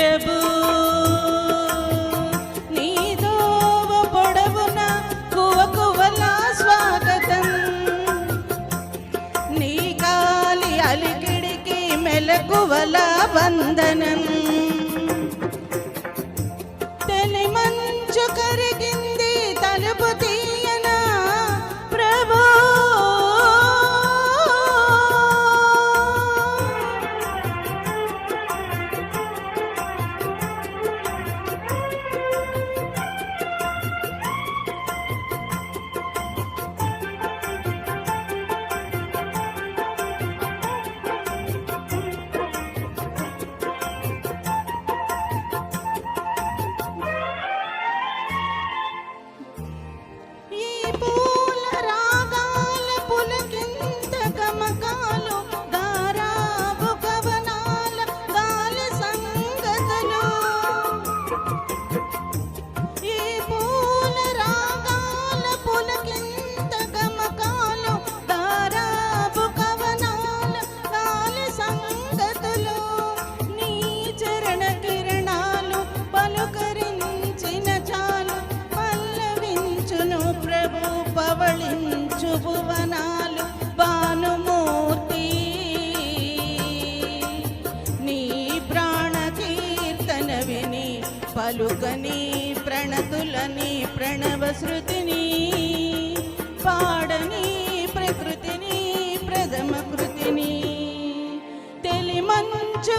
ప్రభు. నీదోవ పొడవున కువ కువల స్వాగతం. నీ కాలి అలికిడికి మెలకువల వందనం. people. పవళించు భువనాలు భానుమూర్తి. నీ ప్రాణ కీర్తన విని పలుకని ప్రణతులని ప్రణవ శృతిని పాడని ప్రకృతిని ప్రథమ కృతిని. తెలి మంచు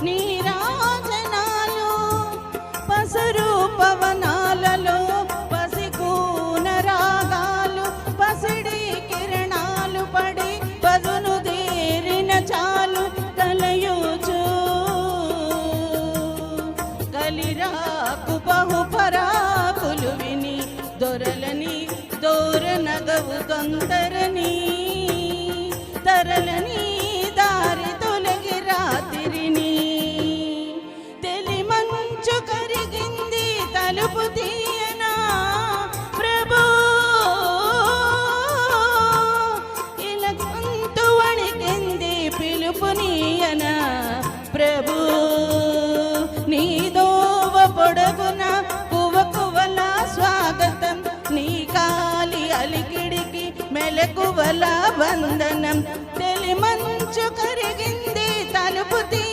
కవి నీ రాజనాలు పసరు పవనాలలో పసికూన రాగాలు పసిడి కిరణాలు పడి పదును దేరిన చాలు కలయుచు. కలిరాకు బహు విని దొరలని దూర నగవు తొందరని తరలని తలుపు తీయనా ప్రభు? ఇలా గొంతు వణికింది పిలుపునీయనా ప్రభు? నీ దోవ పొడవున కువ కువల స్వాగతం నీ కాలి అలికిడికి మెలకువల వందనం. తెలి మంచు కరిగింది తలుపు తీ